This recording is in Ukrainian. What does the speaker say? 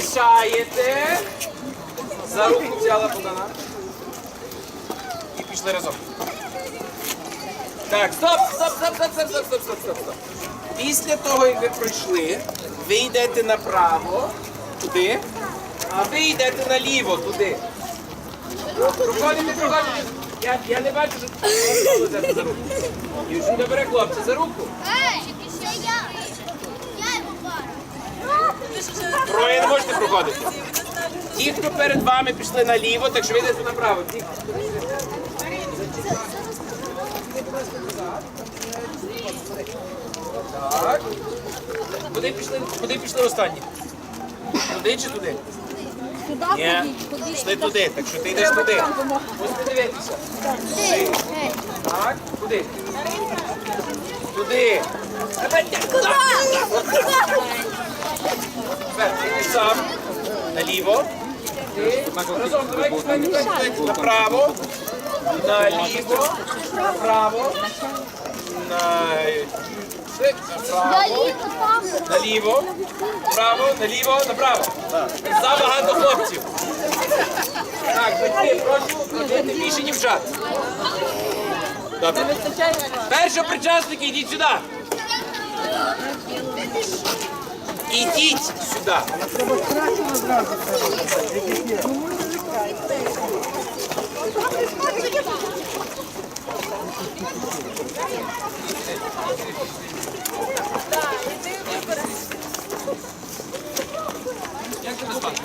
лишаєте. За руку взяла Богдана. І пішли разом. Так, стоп, стоп, стоп, стоп, стоп, стоп, стоп, стоп, стоп, стоп. Після того, як ви пройшли, ви йдете направо, туди, а ви йдете наліво, туди. Проходите, проходите. Я, я не бачу, що за руку. Дівчинка бере хлопця за руку. Можете проходити. Ті, хто перед вами пішли наліво, так що ви йдете направо. Ті, Так. Куди пішли, куди пішли останні? Туди чи туди? Туди Ні. Пішли туди, так що ти йдеш туди. Ось подивитися. Ей, Так, куди? Туди. Тепер positivo, направо, pravo, направо, lijevo, Право, наліво, право, наліво, направо. Забагато хлопців. Так, батьки, прошу робити більше дівчат. Добре. Перші причасники, йдіть сюди. Ідіть сюди. Як тебе звати?